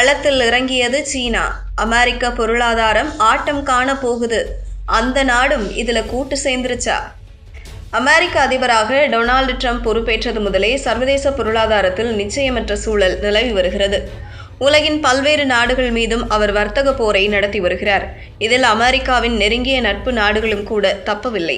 களத்தில் இறங்கியது சீனா. அமெரிக்க பொருளாதாரம் ஆட்டம் காண போகுது. அந்த நாடும் இதுல கூட்டு சேர்ந்துருச்சா? அமெரிக்க அதிபராக டொனால்டு ட்ரம்ப் பொறுப்பேற்றது முதலே சர்வதேச பொருளாதாரத்தில் நிச்சயமற்ற சூழல் நிலவி வருகிறது. உலகின் பல்வேறு நாடுகள் மீதும் அவர் வர்த்தக போரை நடத்தி வருகிறார். இதில் அமெரிக்காவின் நெருங்கிய நட்பு நாடுகளும் கூட தப்பவில்லை.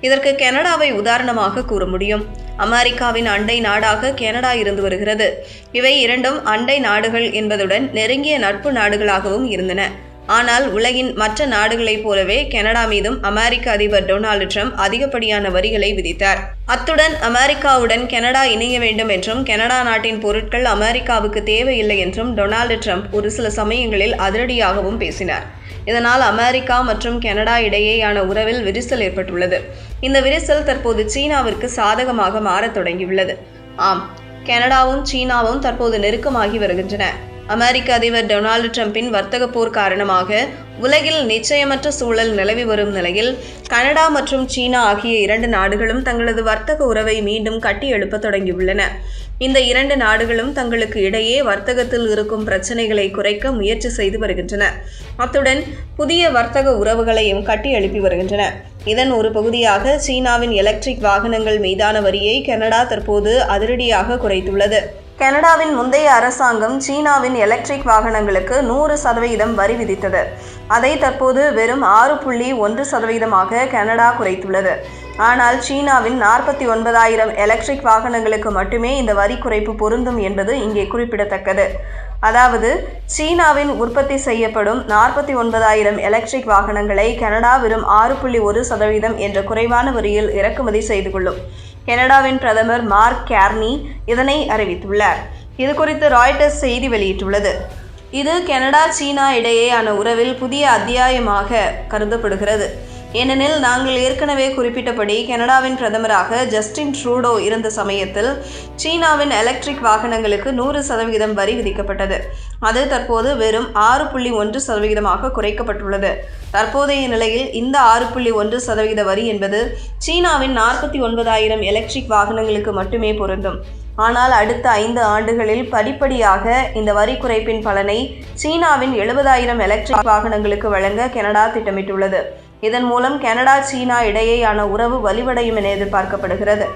இதற்கு கனடாவை உதாரணமாக கூற முடியும். அமெரிக்காவின் அண்டை நாடாக கனடா இருந்து வருகிறது. இவை இரண்டும் அண்டை நாடுகள் என்பதுடன் நெருங்கிய நட்பு நாடுகளாகவும் இருந்தன. ஆனால் உலகின் மற்ற நாடுகளைப் போலவே கனடா மீதும் அமெரிக்க அதிபர் டொனால்டு ட்ரம்ப் அதிகப்படியான வரிகளை விதித்தார். அத்துடன் அமெரிக்காவுடன் கனடா இணைய வேண்டும் என்றும் கனடா நாட்டின் பொருட்கள் அமெரிக்காவுக்கு தேவையில்லை என்றும் டொனால்டு ட்ரம்ப் ஒரு சில சமயங்களில் அதிரடியாகவும் பேசினார். இதனால் அமெரிக்கா மற்றும் கனடா இடையேயான உறவில் விரிசல் ஏற்பட்டுள்ளது. இந்த விரிசல் தற்போது சீனாவிற்கு சாதகமாக மாறத் தொடங்கியுள்ளது. ஆம் கனடாவும் சீனாவும் தற்போது நெருக்கமாகி வருகின்றன. அமெரிக்க அதிபர் டொனால்டு ட்ரம்பின் வர்த்தக போர் காரணமாக உலகில் நிச்சயமற்ற சூழல் நிலவி வரும் நிலையில் கனடா மற்றும் சீனா ஆகிய இரண்டு நாடுகளும் தங்களது வர்த்தக உறவை மீண்டும் கட்டி எழுப்ப தொடங்கியுள்ளன. இந்த இரண்டு நாடுகளும் தங்களுக்கு இடையே வர்த்தகத்தில் இருக்கும் பிரச்சனைகளை குறைக்க முயற்சி செய்து வருகின்றன. அத்துடன் புதிய வர்த்தக உறவுகளையும் கட்டி எழுப்பி வருகின்றன. இதன் ஒரு பகுதியாக சீனாவின் எலக்ட்ரிக் வாகனங்கள் மீதான வரியை கனடா தற்போது அதிரடியாக குறைத்துள்ளது. கனடாவின் முந்தைய அரசாங்கம் சீனாவின் எலக்ட்ரிக் வாகனங்களுக்கு நூறு சதவீதம் வரி விதித்தது. அதை தற்போது வெறும் ஆறு புள்ளி ஒன்று சதவீதமாக கனடா குறைத்துள்ளது. ஆனால் சீனாவின் நாற்பத்தி ஒன்பதாயிரம் எலக்ட்ரிக் வாகனங்களுக்கு மட்டுமே இந்த வரி குறைப்பு பொருந்தும் என்பது இங்கே குறிப்பிடத்தக்கது. அதாவது சீனாவின் உற்பத்தி செய்யப்படும் நாற்பத்தி ஒன்பதாயிரம் எலக்ட்ரிக் வாகனங்களை கனடா வெறும் ஆறு புள்ளி ஒரு சதவீதம் என்ற குறைவான வரியில் இறக்குமதி செய்து கொள்ளும். கனடாவின் பிரதமர் மார்க் கேர்னி இதனை அறிவித்துள்ளார். இது குறித்து ராய்டர்ஸ் செய்தி வெளியிட்டுள்ளது. இது கனடா சீனா இடையேயான உறவில் புதிய அத்தியாயமாக கருதப்படுகிறது. ஏனெனில் நாங்கள் ஏற்கனவே குறிப்பிட்டபடி கனடாவின் பிரதமராக ஜஸ்டின் ட்ரூடோ இருந்த சமயத்தில் சீனாவின் எலக்ட்ரிக் வாகனங்களுக்கு நூறு சதவிகிதம் வரி விதிக்கப்பட்டது. அது தற்போது வெறும் ஆறு புள்ளி ஒன்று சதவிகிதமாக குறைக்கப்பட்டுள்ளது. தற்போதைய நிலையில் இந்த ஆறு புள்ளி ஒன்று சதவிகித வரி என்பது சீனாவின் நாற்பத்தி ஒன்பதாயிரம் எலக்ட்ரிக் வாகனங்களுக்கு மட்டுமே பொருந்தும். ஆனால் அடுத்த ஐந்து ஆண்டுகளில் படிப்படியாக இந்த வரி குறைப்பின் பலனை சீனாவின் எழுபதாயிரம் எலக்ட்ரிக் வாகனங்களுக்கு வழங்க கனடா திட்டமிட்டுள்ளது. இதன் மூலம் கனடா சீனா இடையேயான உறவு வலிவடையும் என எதிர்பார்க்கப்படுகிறது.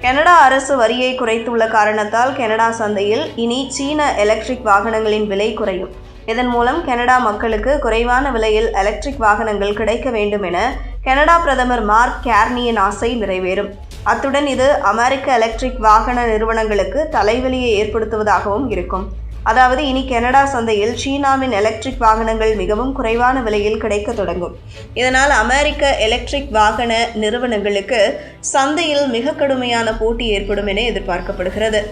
கனடா அரசு வரியை குறைத்துள்ள காரணத்தால் கனடா சந்தையில் இனி சீன எலக்ட்ரிக் வாகனங்களின் விலை குறையும். இதன் மூலம் கனடா மக்களுக்கு குறைவான விலையில் எலக்ட்ரிக் வாகனங்கள் கிடைக்க வேண்டும் என கனடா பிரதமர் மார்க் கேர்னியின் ஆசை நிறைவேறும். அத்துடன் இது அமெரிக்க எலக்ட்ரிக் வாகன நிறுவனங்களுக்கு தலைவலியை ஏற்படுத்துவதாகவும் இருக்கும். அதாவது இனி கனடா சந்தையில் சீனாவின் எலக்ட்ரிக் வாகனங்கள் மிகவும் குறைவான விலையில் கிடைக்க தொடங்கும். இதனால் அமெரிக்க எலக்ட்ரிக் வாகன நிறுவனங்களுக்கு சந்தையில் மிக கடுமையான போட்டி ஏற்படும் என எதிர்பார்க்கப்படுகிறது.